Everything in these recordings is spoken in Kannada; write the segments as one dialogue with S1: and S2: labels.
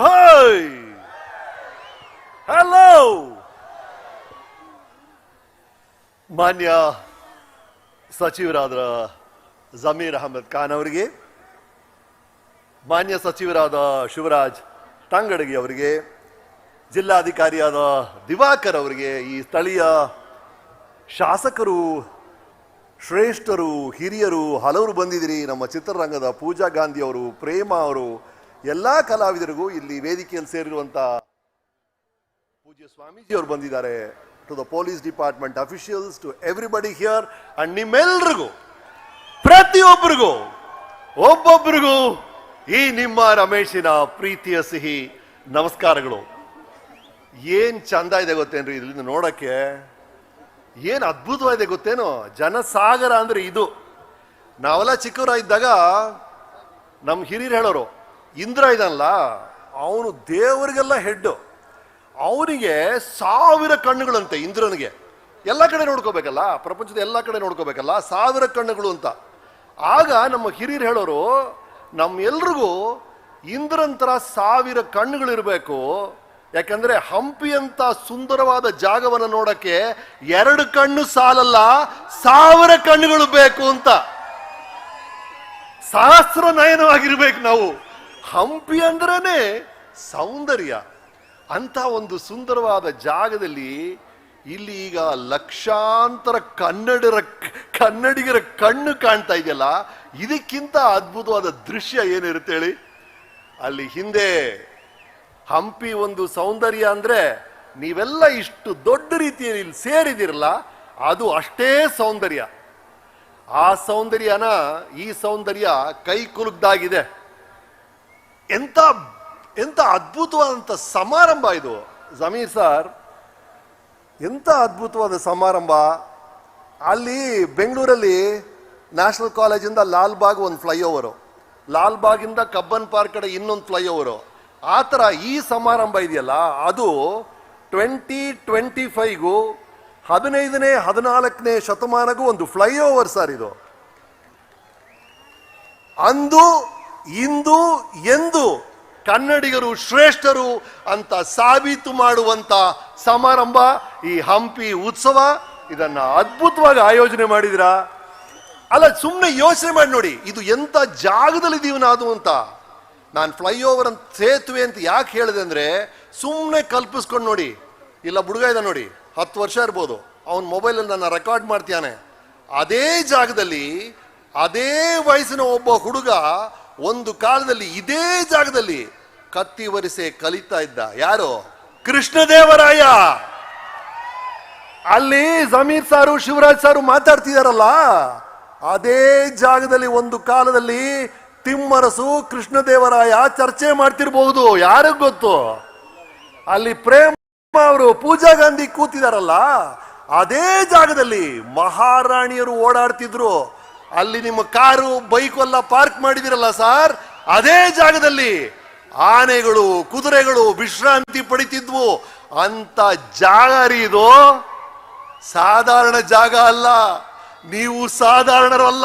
S1: ಓಯ್ ಹಲೋ ಮಾನ್ಯ ಸಚಿವರಾದ ಜಮೀರ್ ಅಹಮದ್ ಖಾನ್ ಅವರಿಗೆ, ಮಾನ್ಯ ಸಚಿವರಾದ ಶಿವರಾಜ್ ತಂಗಡಗಿ ಅವರಿಗೆ, ಜಿಲ್ಲಾಧಿಕಾರಿಯಾದ ದಿವಾಕರ್ ಅವರಿಗೆ, ಈ ಸ್ಥಳೀಯ ಶಾಸಕರು, ಶ್ರೇಷ್ಠರು, ಹಿರಿಯರು, ಹಲವರು ಬಂದಿದ್ದೀರಿ. ನಮ್ಮ ಚಿತ್ರರಂಗದ ಪೂಜಾ ಗಾಂಧಿ ಅವರು, ಪ್ರೇಮ ಅವರು ಎಲ್ಲ ಕಲಾವಿದರಿಗೂ ಇಲ್ಲಿ ವೇದಿಕೆಯಲ್ಲಿ ಸೇರಿರುವಂತ ಪೂಜ್ಯ ಸ್ವಾಮೀಜಿ ಅವರು ಬಂದಿದ್ದಾರೆ. To the police department officials to everybody here and ನಿಮ್ಮೆಲ್ಲರಿಗೂ ಪ್ರತಿಯೊಬ್ಬರಿಗೂ, ಒಬ್ಬೊಬ್ಬರಿಗೂ ಈ ನಿಮ್ಮ ರಮೇಶಿನ ಪ್ರೀತಿಯ ಸಿಹಿ ನಮಸ್ಕಾರಗಳು. ಏನ್ ಚಂದ ಇದೆ ಗೊತ್ತೇನ್ರಿ ಇದರಿಂದ ನೋಡಕ್ಕೆ? ಏನು ಅದ್ಭುತವಾಗಿದೆ ಗೊತ್ತೇನೋ? ಜನಸಾಗರ ಅಂದ್ರೆ ಇದು. ನಾವೆಲ್ಲ ಇದ್ದಾಗ ನಮ್ಮ ಹಿರಿಯರು ಹೇಳೋರು ಇಂದ್ರ ಇದಲ್ಲ, ಅವನು ದೇವರಿಗೆಲ್ಲ ಹೆಡ್ಡು ಅವನಿಗೆ ಸಾವಿರ ಕಣ್ಣುಗಳಂತೆ ಇಂದ್ರನಿಗೆ. ಎಲ್ಲ ಕಡೆ ನೋಡ್ಕೋಬೇಕಲ್ಲ, ಪ್ರಪಂಚದ ಎಲ್ಲ ಕಡೆ ನೋಡ್ಕೋಬೇಕಲ್ಲ, ಸಾವಿರ ಕಣ್ಣುಗಳು ಅಂತ. ಆಗ ನಮ್ಮ ಹಿರಿಯರು ಹೇಳೋರು ನಮ್ಮೆಲ್ರಿಗೂ ಇಂದ್ರಂತರ ಸಾವಿರ ಕಣ್ಣುಗಳಿರಬೇಕು ಯಾಕಂದರೆ ಹಂಪಿ ಅಂತ ಸುಂದರವಾದ ಜಾಗವನ್ನು ನೋಡೋಕ್ಕೆ ಎರಡು ಕಣ್ಣು ಸಾಲಲ್ಲ, ಸಾವಿರ ಕಣ್ಣುಗಳು ಬೇಕು ಅಂತ. ಸಹಸ್ರ ನಯನವಾಗಿರ್ಬೇಕು ನಾವು. ಹಂಪಿ ಅಂದ್ರೇ ಸೌಂದರ್ಯ. ಅಂತ ಒಂದು ಸುಂದರವಾದ ಜಾಗದಲ್ಲಿ ಇಲ್ಲಿ ಈಗ ಲಕ್ಷಾಂತರ ಕನ್ನಡರ ಕನ್ನಡಿಗರ ಕಣ್ಣು ಕಾಣ್ತಾ ಇದೆಯಲ್ಲ, ಇದಕ್ಕಿಂತ ಅದ್ಭುತವಾದ ದೃಶ್ಯ ಏನಿರುತ್ತೆ ಹೇಳಿ? ಅಲ್ಲಿ ಹಿಂದೆ ಹಂಪಿ ಒಂದು ಸೌಂದರ್ಯ ಅಂದ್ರೆ ನೀವೆಲ್ಲ ಇಷ್ಟು ದೊಡ್ಡ ರೀತಿಯಲ್ಲಿ ಇಲ್ಲಿ ಸೇರಿದಿರಲ್ಲ, ಅದು ಅಷ್ಟೇ ಸೌಂದರ್ಯ. ಆ ಸೌಂದರ್ಯನ ಈ ಸೌಂದರ್ಯ ಕೈ ಕುಲುಕ್ದಾಗಿದೆ ಎಂತ ಎಂಥ ಅದ್ಭುತವಾದಂಥ ಸಮಾರಂಭ ಇದು? ಜಮೀರ್ ಸರ್ ಎಂಥ ಅದ್ಭುತವಾದ ಸಮಾರಂಭ? ಅಲ್ಲಿ ಬೆಂಗಳೂರಲ್ಲಿ ನ್ಯಾಷನಲ್ ಕಾಲೇಜಿಂದ ಲಾಲ್ಬಾಗ್ ಒಂದು ಫ್ಲೈಓವರು. ಲಾಲ್ಬಾಗಿಂದ ಕಬ್ಬನ್ ಪಾರ್ಕ್ ಕಡೆ ಇನ್ನೊಂದು ಫ್ಲೈಓವರು. ಆ ಥರ ಈ ಸಮಾರಂಭ ಇದೆಯಲ್ಲ, ಅದು ಟ್ವೆಂಟಿ ಟ್ವೆಂಟಿ ಫೈವ್ಗೂ ಹದಿನೈದನೇ, ಹದಿನಾಲ್ಕನೇ ಶತಮಾನಗೂ ಒಂದು ಫ್ಲೈಓವರ್ ಸರ್ ಇದು. ಅಂದು ಇಂದು ಎಂದು ಕನ್ನಡಿಗರು ಶ್ರೇಷ್ಠರು ಅಂತ ಸಾಬೀತು ಮಾಡುವಂತ ಸಮಾರಂಭ, ಈ ಹಂಪಿ ಉತ್ಸವ ಇದನ್ನ ಅದ್ಭುತವಾಗಿ ಆಯೋಜನೆ ಮಾಡಿದಿರ? ಅಲ್ಲ ಸುಮ್ಮನೆ ಯೋಚನೆ ಮಾಡಿ ನೋಡಿ, ಇದು ಎಂತ ಜಾಗದಲ್ಲಿ ಇದೀವಿ ನಾವು ಅಂತ. ನಾನು ಫ್ಲೈಓವರ್ ಅಂತ ಸೇತುವೆ ಅಂತ ಯಾಕೆ ಹೇಳಿದೆ ಅಂದ್ರೆ ಸುಮ್ಮನೆ ಕಲ್ಪಿಸ್ಕೊಂಡು ನೋಡಿ. ಇಲ್ಲ, ಬುಡುಗ ಇದೆ ನೋಡಿ, ಹತ್ತು ವರ್ಷ ಇರ್ಬೋದು, ಅವನ ಮೊಬೈಲಲ್ಲಿ ನನ್ನ ರೆಕಾರ್ಡ್ ಮಾಡ್ತಾನೆ ಅದೇ ಜಾಗದಲ್ಲಿ, ಅದೇ ವಯಸ್ಸಿನ ಒಬ್ಬ ಹುಡುಗ ಒಂದು ಕಾಲದಲ್ಲಿ ಇದೇ ಜಾಗದಲ್ಲಿ ಕತ್ತಿ ವರಿಸೆ ಕಲಿತಾ ಇದ್ದ ಯಾರು? ಕೃಷ್ಣದೇವರಾಯ. ಅಲ್ಲಿ ಜಮೀರ್ ಸಾರು, ಶಿವರಾಜ್ ಸಾರು ಮಾತಾಡ್ತಿದಾರಲ್ಲ, ಅದೇ ಜಾಗದಲ್ಲಿ ಒಂದು ಕಾಲದಲ್ಲಿ ತಿಮ್ಮರಸು, ಕೃಷ್ಣದೇವರಾಯ ಚರ್ಚೆ ಮಾಡ್ತಿರ್ಬಹುದು ಯಾರಿಗ್ ಗೊತ್ತು? ಅಲ್ಲಿ ಪ್ರೇಮ ಅವರು, ಪೂಜಾ ಗಾಂಧಿ ಕೂತಿದಾರಲ್ಲ, ಅದೇ ಜಾಗದಲ್ಲಿ ಮಹಾರಾಣಿಯರು ಓಡಾಡ್ತಿದ್ರು. ಅಲ್ಲಿ ನಿಮ್ಮ ಕಾರು, ಬೈಕು ಎಲ್ಲ ಪಾರ್ಕ್ ಮಾಡಿದಿರಲ್ಲ ಸಾರ್? ಅದೇ ಜಾಗದಲ್ಲಿ ಆನೆಗಳು, ಕುದುರೆಗಳು ವಿಶ್ರಾಂತಿ ಪಡಿತಿದ್ವು. ಅಂತ ಜಾಗ ರೀ ಇದು ಸಾಧಾರಣ ಜಾಗ ಅಲ್ಲ. ನೀವು ಸಾಧಾರಣರಲ್ಲ.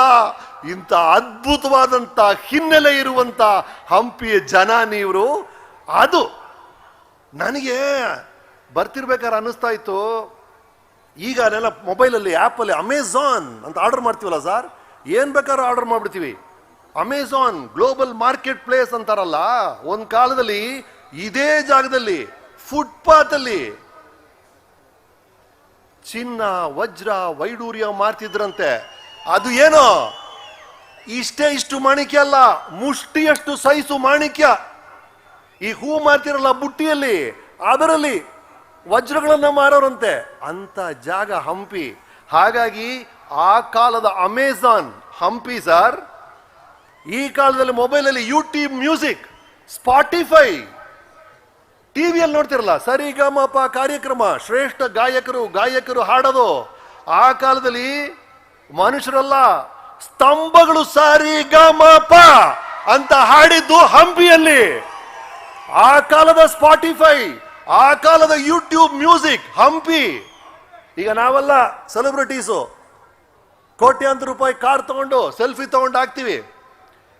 S1: ಇಂಥ ಅದ್ಭುತವಾದಂತ ಹಿನ್ನೆಲೆ ಇರುವಂತ ಹಂಪಿಯ ಜನ ನೀವರು. ಅದು ನನಗೆ ಬರ್ತಿರ್ಬೇಕಾದ್ರೆ ಅನ್ನಿಸ್ತಾ ಇತ್ತು. ಈಗ ಅದೆಲ್ಲ ಮೊಬೈಲಲ್ಲಿ ಆ್ಯಪಲ್ಲಿ ಅಮೆಝಾನ್ ಅಂತ ಆರ್ಡರ್ ಮಾಡ್ತೀವಲ್ಲ ಸರ್? ಏನು ಬೇಕಾದ್ರೂ ಆರ್ಡರ್ ಮಾಡ್ಬಿಡ್ತೀವಿ. ಅಮೆಝಾನ್ ಗ್ಲೋಬಲ್ ಮಾರ್ಕೆಟ್ ಪ್ಲೇಸ್ ಅಂತಾರಲ್ಲ, ಒಂದು ಕಾಲದಲ್ಲಿ ಇದೇ ಜಾಗದಲ್ಲಿ ಫುಟ್ಪಾತ್ ಅಲ್ಲಿ ಚಿನ್ನ, ವಜ್ರ, ವೈಡೂರ್ಯ ಮಾರ್ತಿದ್ರಂತೆ. ಅದು ಏನೋ? ಇಷ್ಟೇ ಇಷ್ಟು ಮಾಣಿಕ್ಯ ಅಲ್ಲ, ಮುಷ್ಟಿಯಷ್ಟು ಸೈಸು ಮಾಣಿಕ್ಯ. ಈ ಹೂ ಮಾರ್ತಿರಲ್ಲ ಬುಟ್ಟಿಯಲ್ಲಿ, ಅದರಲ್ಲಿ ವಜ್ರಗಳನ್ನ ಮಾರೋರಂತೆ. ಅಂತ ಜಾಗ ಹಂಪಿ. ಹಾಗಾಗಿ ಆ ಕಾಲದ ಅಮೆಝಾನ್ ಹಂಪಿ ಸಾರ್ ಈ ಕಾಲದಲ್ಲಿ ಮೊಬೈಲಲ್ಲಿ ಯೂಟ್ಯೂಬ್ ಮ್ಯೂಸಿಕ್ ಸ್ಪಾಟಿಫೈ ಟಿವಿಯಲ್ಲಿ ನೋಡ್ತಿರಲ್ಲ, ಸರಿಗಮಪ ಕಾರ್ಯಕ್ರಮ, ಶ್ರೇಷ್ಠ ಗಾಯಕರು ಗಾಯಕರು ಹಾಡೋದು. ಆ ಕಾಲದಲ್ಲಿ ಮನುಷ್ಯರಲ್ಲ ಸ್ತಂಭಗಳು ಸರಿಗಮಪ ಅಂತ ಹಾಡಿದ್ದು ಹಂಪಿಯಲ್ಲಿ ಆ ಕಾಲದ ಸ್ಪಾಟಿಫೈ ಆ ಕಾಲದ ಯೂಟ್ಯೂಬ್ ಮ್ಯೂಸಿಕ್ ಹಂಪಿ ಈಗ ನಾವೆಲ್ಲ ಸೆಲೆಬ್ರಿಟೀಸು ಕೋಟ್ಯಾಂತರ ರೂಪಾಯಿ ಕಾರ್ ತಗೊಂಡು ಸೆಲ್ಫಿ ತೊಗೊಂಡು ಹಾಕ್ತೀವಿ.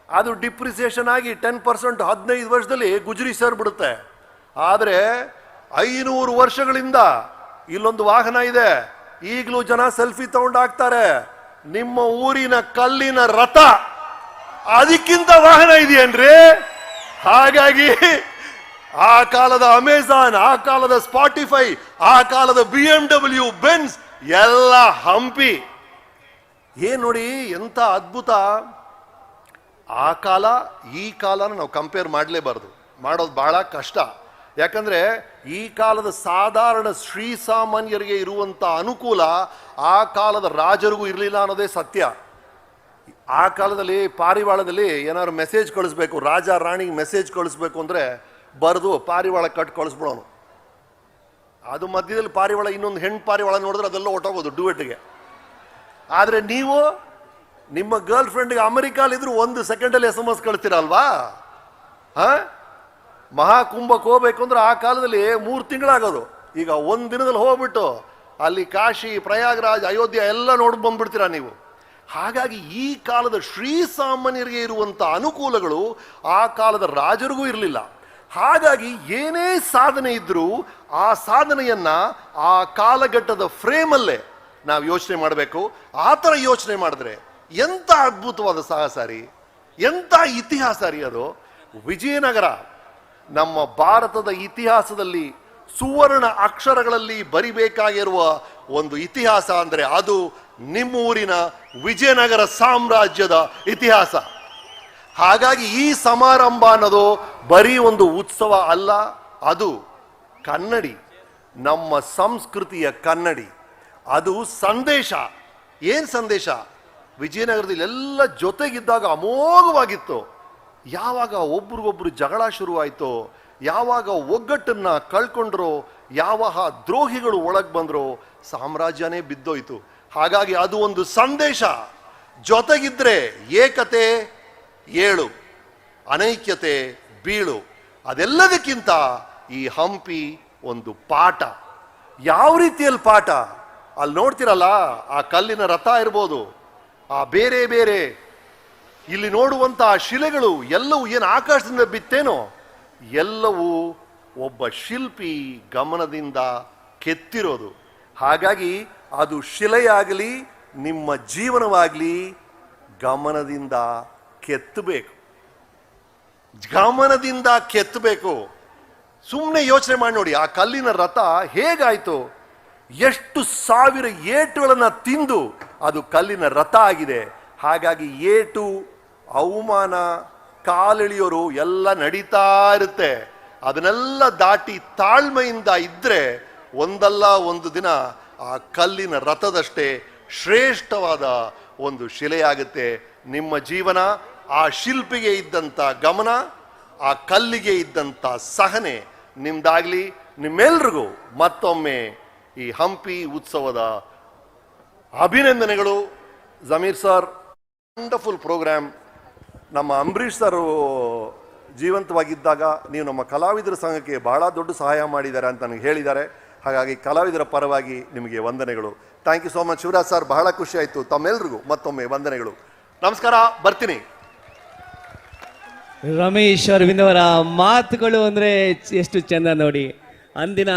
S1: ಅದು ಡಿಪ್ರಿಸಿಯೇಷನ್ ಆಗಿ ಟೆನ್ ಪರ್ಸೆಂಟ್ ಹದಿನೈದು ವರ್ಷದಲ್ಲಿ ಗುಜರಿ ಸೇರ್ಬಿಡುತ್ತೆ. ಆದರೆ ಐನೂರು ವರ್ಷಗಳಿಂದ ಇಲ್ಲೊಂದು ವಾಹನ ಇದೆ. ಈಗಲೂ ಜನ ಸೆಲ್ಫಿ ತಗೊಂಡು ಹಾಕ್ತಾರೆ. ನಿಮ್ಮ ಊರಿನ ಕಲ್ಲಿನ ರಥ ಅದಕ್ಕಿಂತ ವಾಹನ ಇದೆಯೇನ್ರಿ? ಹಾಗಾಗಿ ಆ ಕಾಲದ ಅಮೆಜಾನ್, ಆ ಕಾಲದ ಸ್ಪಾಟಿಫೈ, ಆ ಕಾಲದ ಬಿ ಎಂ ಡಬ್ಲ್ಯೂ, ಬೆನ್ಸ್, ಎಲ್ಲ ಹಂಪಿ. ಏನ್ ನೋಡಿ ಎಂಥ ಅದ್ಭುತ? ಆ ಕಾಲ, ಈ ಕಾಲನ ನಾವು ಕಂಪೇರ್ ಮಾಡಲೇಬಾರ್ದು. ಮಾಡೋದು ಬಹಳ ಕಷ್ಟ. ಯಾಕಂದರೆ ಈ ಕಾಲದ ಸಾಧಾರಣ ಶ್ರೀ ಸಾಮಾನ್ಯರಿಗೆ ಇರುವಂಥ ಅನುಕೂಲ ಆ ಕಾಲದ ರಾಜರಿಗೂ ಇರಲಿಲ್ಲ ಅನ್ನೋದೇ ಸತ್ಯ. ಆ ಕಾಲದಲ್ಲಿ, ಪಾರಿವಾಳದಲ್ಲಿ ಏನಾದ್ರು ಮೆಸೇಜ್ ಕಳಿಸ್ಬೇಕು, ರಾಜ ರಾಣಿಗೆ ಮೆಸೇಜ್ ಕಳಿಸ್ಬೇಕು ಅಂದರೆ ಬರೆದು ಪಾರಿವಾಳ ಕಟ್ ಕಳಿಸ್ಬಿಡೋನು. ಅದು ಮಧ್ಯದಲ್ಲಿ ಪಾರಿವಾಳ, ಇನ್ನೊಂದು ಹೆಣ್ಣು ಪಾರಿವಾಳ ನೋಡಿದ್ರೆ ಅದೆಲ್ಲ ಹೊಟ್ಟೋಗೋದು ಡುವೆಟ್ಗೆ ಆದರೆ ನೀವು ನಿಮ್ಮ ಗರ್ಲ್ ಫ್ರೆಂಡ್ಗೆ ಅಮೆರಿಕಾಲಿದ್ರು ಒಂದು ಸೆಕೆಂಡಲ್ಲಿ ಎಸ್ ಎಂ ಎಸ್ ಕಳಿಸ್ತೀರಲ್ವಾ ಹಾಂ? ಮಹಾಕುಂಭಕ್ಕೆ ಹೋಗ್ಬೇಕು ಅಂದ್ರೆ ಆ ಕಾಲದಲ್ಲಿ ಮೂರು ತಿಂಗಳಾಗೋದು. ಈಗ ಒಂದು ದಿನದಲ್ಲಿ ಹೋಗ್ಬಿಟ್ಟು ಅಲ್ಲಿ ಕಾಶಿ, ಪ್ರಯಾಗ್ರಾಜ್, ಅಯೋಧ್ಯೆ ಎಲ್ಲ ನೋಡಿ ಬಂದ್ಬಿಡ್ತೀರಾ ನೀವು? ಹಾಗಾಗಿ ಈ ಕಾಲದ ಶ್ರೀ ಸಾಮಾನ್ಯರಿಗೆ ಇರುವಂಥ ಅನುಕೂಲಗಳು ಆ ಕಾಲದ ರಾಜರಿಗೂ ಇರಲಿಲ್ಲ. ಹಾಗಾಗಿ ಏನೇ ಸಾಧನೆ ಇದ್ದರೂ ಆ ಸಾಧನೆಯನ್ನು ಆ ಕಾಲಘಟ್ಟದ ಫ್ರೇಮಲ್ಲೇ ನಾವು ಯೋಚನೆ ಮಾಡಬೇಕು. ಆ ಥರ ಯೋಚನೆ ಮಾಡಿದ್ರೆ ಎಂಥ ಅದ್ಭುತವಾದ ಸಾಹಸ ರೀ? ಎಂಥ ಇತಿಹಾಸ ರೀ ಅದು? ವಿಜಯನಗರ, ನಮ್ಮ ಭಾರತದ ಇತಿಹಾಸದಲ್ಲಿ ಸುವರ್ಣ ಅಕ್ಷರಗಳಲ್ಲಿ ಬರಿಬೇಕಾಗಿರುವ ಒಂದು ಇತಿಹಾಸ ಅಂದರೆ ಅದು ನಿಮ್ಮೂರಿನ ವಿಜಯನಗರ ಸಾಮ್ರಾಜ್ಯದ ಇತಿಹಾಸ. ಹಾಗಾಗಿ ಈ ಸಮಾರಂಭ ಅನ್ನೋದು ಬರೀ ಒಂದು ಉತ್ಸವ ಅಲ್ಲ, ಅದು ಕನ್ನಡಿ, ನಮ್ಮ ಸಂಸ್ಕೃತಿಯ ಕನ್ನಡಿ. ಅದು ಸಂದೇಶ. ಏನ್ ಸಂದೇಶ? ವಿಜಯನಗರದಲ್ಲಿ ಎಲ್ಲ ಜೊತೆಗಿದ್ದಾಗ ಅಮೋಘವಾಗಿತ್ತು. ಯಾವಾಗ ಒಬ್ರಿಗೊಬ್ರು ಜಗಳ ಶುರುವಾಯಿತೋ, ಯಾವಾಗ ಒಗ್ಗಟ್ಟನ್ನ ಕಳ್ಕೊಂಡ್ರೋ, ಯಾವಾಗ ದ್ರೋಹಿಗಳು ಒಳಗೆ ಬಂದ್ರೋ, ಸಾಮ್ರಾಜ್ಯನೇ ಬಿದ್ದೋಯ್ತು. ಹಾಗಾಗಿ ಅದು ಒಂದು ಸಂದೇಶ. ಜೊತೆಗಿದ್ರೆ ಏಕತೆ ಏಳು, ಅನೈಕ್ಯತೆ ಬೀಳು. ಅದೆಲ್ಲದಕ್ಕಿಂತ ಈ ಹಂಪಿ ಒಂದು ಪಾಠ. ಯಾವ ರೀತಿಯಲ್ಲಿ ಪಾಠ? ಅಲ್ಲಿ ನೋಡ್ತಿರಲ್ಲ, ಆ ಕಲ್ಲಿನ ರಥ ಇರ್ಬೋದು, ಆ ಬೇರೆ ಬೇರೆ. ಇಲ್ಲಿ ನೋಡುವಂತಹ ಶಿಲೆಗಳು ಎಲ್ಲವೂ ಏನು ಆಕಾಶದಿಂದ ಬಿತ್ತೇನೋ, ಎಲ್ಲವೂ ಒಬ್ಬ ಶಿಲ್ಪಿ ಗಮನದಿಂದ ಕೆತ್ತಿರೋದು. ಹಾಗಾಗಿ ಅದು ಶಿಲೆಯಾಗಲಿ, ನಿಮ್ಮ ಜೀವನವಾಗಲಿ ಗಮನದಿಂದ ಕೆತ್ತಬೇಕು. ಗಮನದಿಂದ ಕೆತ್ತಬೇಕು. ಸುಮ್ಮನೆ ಯೋಚನೆ ಮಾಡಿ ನೋಡಿ, ಆ ಕಲ್ಲಿನ ರಥ ಹೇಗಾಯ್ತು? ಎಷ್ಟು ಸಾವಿರ ಏಟುಗಳನ್ನು ತಿಂದು ಅದು ಕಲ್ಲಿನ ರಥ ಆಗಿದೆ. ಹಾಗಾಗಿ ಏಟು, ಅವಮಾನ, ಕಾಲಿಳಿಯೋರು ಎಲ್ಲ ನಡೀತಾ ಇರುತ್ತೆ. ಅದನ್ನೆಲ್ಲ ದಾಟಿ ತಾಳ್ಮೆಯಿಂದ ಇದ್ದರೆ ಒಂದಲ್ಲ ಒಂದು ದಿನ ಆ ಕಲ್ಲಿನ ರಥದಷ್ಟೇ ಶ್ರೇಷ್ಠವಾದ ಒಂದು ಶಿಲೆಯಾಗುತ್ತೆ. ನಿಮ್ಮ ಜೀವನ, ಆ ಶಿಲ್ಪಿಗೆ ಇದ್ದಂಥ ಗಮನ, ಆ ಕಲ್ಲಿಗೆ ಇದ್ದಂಥ ಸಹನೆ, ನಿಮ್ದಾಗಲಿ ನಿಮ್ಮೆಲ್ರಿಗೂ ಮತ್ತೊಮ್ಮೆ ಈ ಹಂಪಿ ಉತ್ಸವದ ಅಭಿನಂದನೆಗಳು. ಜಮೀರ್ ಸರ್ ವಂಡರ್ಫುಲ್ ಪ್ರೋಗ್ರಾಮ್ ನಮ್ಮ ಅಂಬರೀಷ್ ಸರ್ ಜೀವಂತವಾಗಿದ್ದಾಗ ನೀವು ನಮ್ಮ ಕಲಾವಿದರ ಸಂಘಕ್ಕೆ ಬಹಳ ದೊಡ್ಡ ಸಹಾಯ ಮಾಡಿದ್ದಾರೆ ಅಂತ ನನಗೆ ಹೇಳಿದ್ದಾರೆ. ಹಾಗಾಗಿ ಕಲಾವಿದರ ಪರವಾಗಿ ನಿಮಗೆ ವಂದನೆಗಳು. Thank you so much Shivaraj sir, ಬಹಳ ಖುಷಿ ಆಯಿತು. ತಮ್ಮೆಲ್ರಿಗೂ ಮತ್ತೊಮ್ಮೆ ವಂದನೆಗಳು. ನಮಸ್ಕಾರ, ಬರ್ತೀನಿ.
S2: ರಮೇಶ್ ಅರವಿಂದ್ ಅವರ ಮಾತುಗಳು ಅಂದರೆ ಎಷ್ಟು ಚೆಂದ ನೋಡಿ. ಅಂದಿನ